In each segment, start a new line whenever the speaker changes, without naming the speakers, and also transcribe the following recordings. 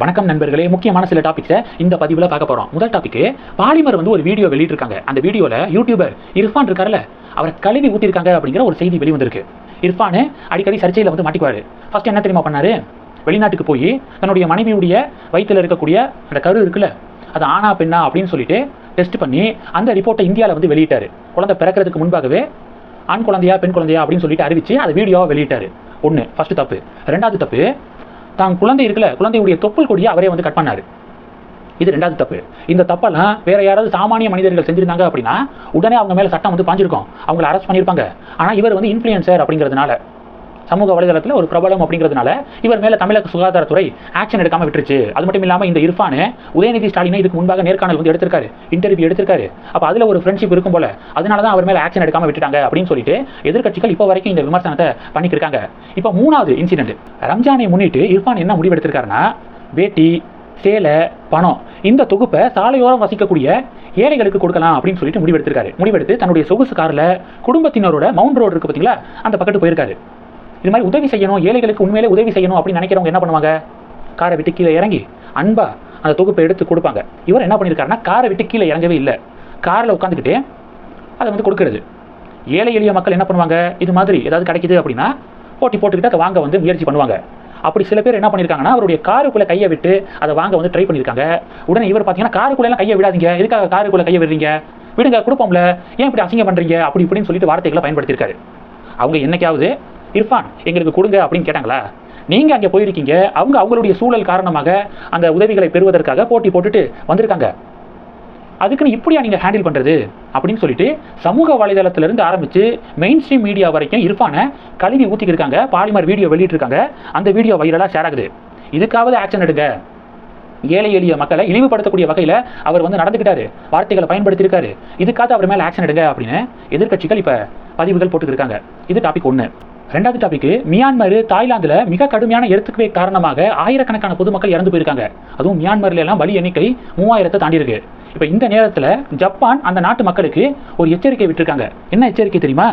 வணக்கம் நண்பர்களே முக்கியமான சில டாபிக்ஸை இந்த பதிவில் பார்க்க போகிறோம் முதல் டாபிக் பாலிமர் வந்து ஒரு வீடியோ வெளியிட்டிருக்காங்க. அந்த வீடியோவில் யூடியூபர் இர்ஃபான் இருக்கார்ல அவரை கழுவி ஊற்றிருக்காங்க அப்படிங்கிற ஒரு செய்தி வெளிவந்திருக்கு. இர்ஃபான் அடிக்கடி சர்ச்சையில் வந்து மாட்டிக்குவார். ஃபர்ஸ்ட் என்ன தெரியுமா பண்ணாரு? வெளிநாட்டுக்கு போய் தன்னுடைய மனைவியுடைய வயிற்றில் இருக்கக்கூடிய அந்த கரு இருக்குல்ல அது ஆனா பெண்ணா அப்படின்னு சொல்லிட்டு டெஸ்ட் பண்ணி அந்த ரிப்போர்ட்டை இந்தியாவில் வந்து வெளியிட்டாரு. குழந்தை பிறக்கிறதுக்கு முன்பாகவே ஆண் குழந்தையா பெண் குழந்தையா அப்படின்னு சொல்லிட்டு அறிவிச்சு அந்த வீடியோவை வெளியிட்டாரு. ஒன்று ஃபர்ஸ்ட் தப்பு. ரெண்டாவது தப்பு தான் குழந்தை இருக்குல்ல குழந்தையுடைய தொப்புள் கொடியை அவரே வந்து கட் பண்ணாரு. இது ரெண்டாவது தப்பு. இந்த தப்பெல்லாம் வேற யாராவது சாமானிய மனிதர்கள் செஞ்சிருந்தாங்க அப்படின்னா உடனே அவங்க மேல சட்டம் வந்து பாஞ்சிருக்கும். அவங்கள அரெஸ்ட் பண்ணியிருப்பாங்க ஆனா இவர் வந்து இன்ஃப்ளூயன்சர் அப்படிங்கிறதுனால. சமூக வலைதளத்தில் ஒரு பிரபலம் அப்படிங்கிறதுனால இவர் மேலே தமிழக சுகாதாரத்துறை ஆக்ஷன் எடுக்காம விட்டுருச்சு. அது மட்டும் இல்லாமல் இந்த இர்ஃபானு உதயநிதி ஸ்டாலினை இதுக்கு முன்பாக நேர்காணல் வந்து எடுத்திருக்காரு. இன்டர்வியூ எடுத்திருக்காரு. அப்போ அதில் ஒரு ஃப்ரெண்ட்ஷிப் இருக்கும் போல அதனால தான் அவர் மேலே ஆக்ஷன் எடுக்காம விட்டுட்டாங்க அப்படின்னு சொல்லிட்டு எதிர்கட்சிகள் இப்போ வரைக்கும் இந்த விமர்சனத்தை பண்ணிட்டு இருக்காங்க. இப்போ மூணாவது இன்சிடென்ட் ரம்ஜானை முன்னிட்டு இர்ஃபான் என்ன முடிவெடுத்திருக்காருன்னா வேட்டி சேலை பணம் இந்த தொகுப்பை சாலையோரம் வசிக்கக்கூடிய ஏழைகளுக்கு கொடுக்கலாம் அப்படின்னு சொல்லிட்டு முடிவெடுத்திருக்காரு. முடிவெடுத்து தன்னுடைய சொகுசு காரில் குடும்பத்தினரோட மவுண்ட் ரோடு இருக்கு பார்த்தீங்களா அந்த பக்கத்து போயிருக்காரு. இது மாதிரி உதவி செய்யணும் ஏழைகளுக்கு உண்மையிலே உதவி செய்யணும் அப்படின்னு நினைக்கிறவங்க என்ன பண்ணுவாங்க? காரை விட்டு கீழே இறங்கி அன்பா அந்த தொகுப்பை எடுத்து கொடுப்பாங்க. இவர் என்ன பண்ணியிருக்காருன்னா காரை விட்டு கீழே இறங்கவே இல்லை. காரில் உட்காந்துக்கிட்டு அதை வந்து கொடுக்கறது. ஏழை எளிய மக்கள் என்ன பண்ணுவாங்க? இது மாதிரி ஏதாவது கிடைக்குது அப்படின்னா போட்டி போட்டுக்கிட்டு அதை வாங்க வந்து முயற்சி பண்ணுவாங்க. அப்படி சில பேர் என்ன பண்ணியிருக்காங்கன்னா அவருடைய காருக்குள்ளே கையை விட்டு அதை வாங்க வந்து ட்ரை பண்ணியிருக்காங்க. உடனே இவர் பார்த்தீங்கன்னா காருக்குள்ளெல்லாம் கையை விடாதீங்க. எதுக்காக காருக்குள்ளே கையை விடுறீங்க? விடுங்க கொடுப்போம்ல. ஏன் இப்படி அசிங்கம் பண்ணுறீங்க அப்படி இப்படின்னு சொல்லிட்டு வார்த்தைகளை பயன்படுத்தியிருக்காரு. அவங்க என்னைக்காவது இர்ஃபான் எங்களுக்கு கொடுங்க அப்படின்னு கேட்டாங்களா? நீங்க அங்கே போயிருக்கீங்க அவங்க அவங்களுடைய சூழல் காரணமாக அந்த உதவிகளை பெறுவதற்காக போட்டி போட்டுட்டு வந்திருக்காங்க. அதுக்குன்னு இப்படியா நீங்க ஹேண்டில் பண்றது? அப்படின்னு சொல்லிட்டு சமூக வலைதளத்திலிருந்து ஆரம்பிச்சு மெயின் ஸ்ட்ரீம் மீடியா வரைக்கும் இர்ஃபானை கழுவி ஊத்திக்கிருக்காங்க. பாலிமர் வீடியோ வெளியிட்டிருக்காங்க. அந்த வீடியோ வைரலாக ஷேர் ஆகுது. இதுக்காவது ஆக்ஷன் எடுங்க. ஏழை எளிய மக்களை இழிவுபடுத்தக்கூடிய வகையில் அவர் வந்து நடந்துக்கிட்டாரு. வார்த்தைகளை பயன்படுத்தியிருக்காரு. இதுக்காக அவர் மேலே ஆக்ஷன் எடுங்க அப்படின்னு எதிர்க்கட்சிகள் இப்போ பதிவுகள் போட்டுக்கிருக்காங்க. இது டாபிக் ஒன்று ரெண்டாவது டாபிக் மியான்மர் தாய்லாந்துல மிக கடுமையான எர்த்துக்குவே காரணமாக ஆயிரக்கணக்கான பொதுமக்கள் இறந்து போயிருக்காங்க. அதுவும் மியான்மர்ல எல்லாம் வலி எண்ணிக்கை மூவாயிரத்தை தாண்டி இருக்கு இப்போ இந்த நேரத்தில் ஜப்பான் அந்த நாட்டு மக்களுக்கு ஒரு எச்சரிக்கை விட்டிருக்காங்க. என்ன எச்சரிக்கை தெரியுமா?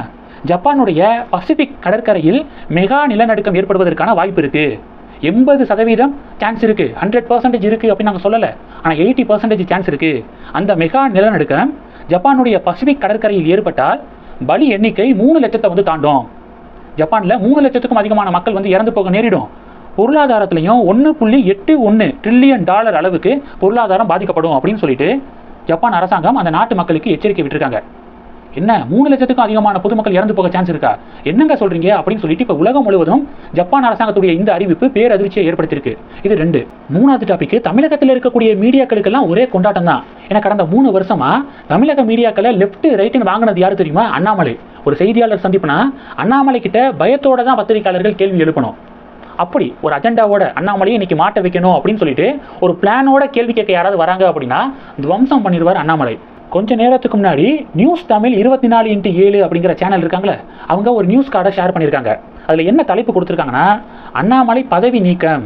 ஜப்பானுடைய பசிபிக் கடற்கரையில் மெகா நிலநடுக்கம் ஏற்படுவதற்கான வாய்ப்பு இருக்கு. எண்பது சதவீதம் சான்ஸ் இருக்கு. ஹண்ட்ரட் பர்சன்டேஜ் இருக்கு அப்படின்னு நாங்கள் சொல்லலை. ஆனால் எயிட்டி பர்சன்டேஜ் சான்ஸ் இருக்கு. அந்த மெகா நிலநடுக்கம் ஜப்பானுடைய பசிபிக் கடற்கரையில் ஏற்பட்டால் பலி எண்ணிக்கை மூணு லட்சத்தை வந்து தாண்டும். ஜப்பானில் மூணு லட்சத்துக்கும் அதிகமான மக்கள் வந்து இறந்து போக நேரிடும். பொருளாதாரத்திலையும் ஒன்று புள்ளி எட்டு ஒன்று ட்ரில்லியன் டாலர் அளவுக்கு பொருளாதாரம் பாதிக்கப்படும் அப்படின்னு சொல்லிட்டு ஜப்பான் அரசாங்கம் அந்த நாட்டு மக்களுக்கு எச்சரிக்கை விட்டுருக்காங்க. என்ன மூணு லட்சத்துக்கும் அதிகமான பொதுமக்கள் இறந்து போக சான்ஸ் இருக்கா? என்னங்க சொல்றீங்க? அப்படின்னு சொல்லிட்டு இப்போ உலகம் முழுவதும் ஜப்பான் அரசாங்கத்துடைய இந்த அறிவிப்பு பேரதிர்ச்சியை ஏற்படுத்தியிருக்கு. இது ரெண்டு. மூணாவது டாபிக் தமிழகத்தில் இருக்கக்கூடிய மீடியாக்களுக்கெல்லாம் ஒரே கொண்டாட்டம் தான் ஏன்னா கடந்த மூணு வருஷமா தமிழக மீடியாக்களை லெஃப்ட் ரைட்டுன்னு வாங்கினது யாரு தெரியுமா? அண்ணாமலை. ஒரு செய்தியாளர் சந்திப்புனா அண்ணாமலை கிட்ட பயத்தோட தான் பத்திரிகையாளர்கள் கேள்வி எழுப்பணும். அப்படி ஒரு அஜெண்டாவோட அண்ணாமலையை இன்னைக்கு மாட்ட வைக்கணும் அப்படின்னு சொல்லிட்டு ஒரு பிளானோட கேள்வி கேட்க யாராவது வராங்க அப்படின்னா துவம்சம் பண்ணிடுவார் அண்ணாமலை. கொஞ்ச நேரத்துக்கு முன்னாடி நியூஸ் தமிழ் இருபத்தி நாலு இன்ட்டு ஏழு அப்படிங்கிற சேனல் இருக்காங்களே அவங்க ஒரு நியூஸ் கார்டை ஷேர் பண்ணியிருக்காங்க. அதில் என்ன தலைப்பு கொடுத்துருக்காங்கன்னா அண்ணாமலை பதவி நீக்கம்.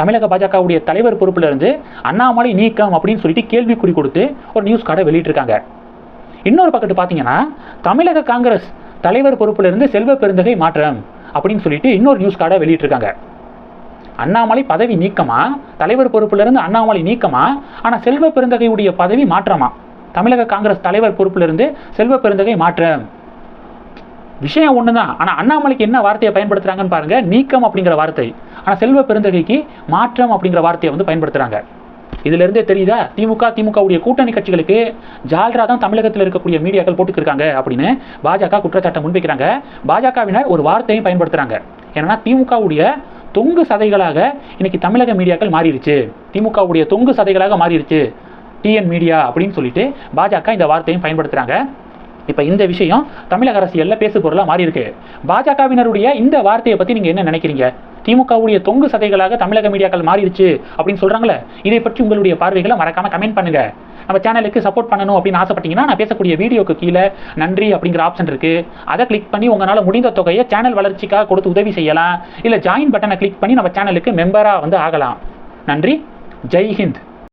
தமிழக பாஜகவுடைய தலைவர் பொறுப்பிலிருந்து அண்ணாமலை நீக்கம் அப்படின்னு சொல்லிட்டு கேள்விக்குறி கொடுத்து ஒரு நியூஸ் கார்டை வெளியிட்டிருக்காங்க. இன்னொரு பக்கத்து பார்த்தீங்கன்னா தமிழக காங்கிரஸ் தலைவர் பொறுப்பிலிருந்து செல்வ பெருந்தகை மாற்றம் அப்படின்னு சொல்லிட்டு இன்னொரு நியூஸ் கார்டை வெளியிட்டிருக்காங்க. அண்ணாமலை பதவி நீக்கமா? தலைவர் பொறுப்பிலிருந்து அண்ணாமலை நீக்கமா? ஆனால் செல்வ பெருந்தகையுடைய பதவி மாற்றமா? தமிழக காங்கிரஸ் தலைவர் பொறுப்பிலிருந்து செல்வ பெருந்தகை மாற்றம். விஷயம் ஒன்று தான் ஆனால் அண்ணாமலைக்கு என்ன வார்த்தையை பயன்படுத்துகிறாங்கன்னு பாருங்கள் நீக்கம் அப்படிங்கிற வார்த்தை. ஆனால் செல்வ பெருந்தகைக்கு மாற்றம் அப்படிங்கிற வார்த்தையை வந்து பயன்படுத்துகிறாங்க இதுல இருந்தே தெரியுதா? திமுக திமுகவுடைய கூட்டணி கட்சிகளுக்கு ஜால்ரா தான் தமிழகத்தில் இருக்கக்கூடிய மீடியாக்கள் போட்டுக்கிருக்காங்க அப்படின்னு பாஜக குற்றச்சாட்டை முன்வைக்கிறாங்க. பாஜகவினர் ஒரு வார்த்தையும் பயன்படுத்துறாங்க. ஏன்னா திமுகவுடைய தொங்கு சதைகளாக இன்னைக்கு தமிழக மீடியாக்கள் மாறிடுச்சு திமுகவுடைய தொங்கு சதைகளாக மாறிடுச்சு டிஎன் மீடியா அப்படின்னு சொல்லிட்டு பாஜக இந்த வார்த்தையும் பயன்படுத்துறாங்க. இப்போ இந்த விஷயம் தமிழக அரசியலில் பேசு பொருளாக மாறி இருக்கு பாஜகவினருடைய இந்த வார்த்தையை பற்றி நீங்கள் என்ன நினைக்கிறீங்க? திமுகவுடைய தொங்கு சதைகளாக தமிழக மீடியாக்கள் மாறிடுச்சு அப்படின்னு சொல்றாங்களே இதை பற்றி உங்களுடைய பார்வைகளை மறக்காம கமெண்ட் பண்ணுங்க. நம்ம சேனலுக்கு சப்போர்ட் பண்ணணும் அப்படின்னு ஆசைப்பட்டீங்கன்னா நான் பேசக்கூடிய வீடியோக்கு கீழே நன்றி அப்படிங்கிற ஆப்ஷன் இருக்கு. அதை கிளிக் பண்ணி உங்களால் முடிந்த தொகையை சேனல் வளர்ச்சிக்காக கொடுத்து உதவி செய்யலாம். இல்லை ஜாயின் பட்டனை கிளிக் பண்ணி நம்ம சேனலுக்கு மெம்பராக வந்து ஆகலாம். நன்றி. ஜெய் ஹிந்த்.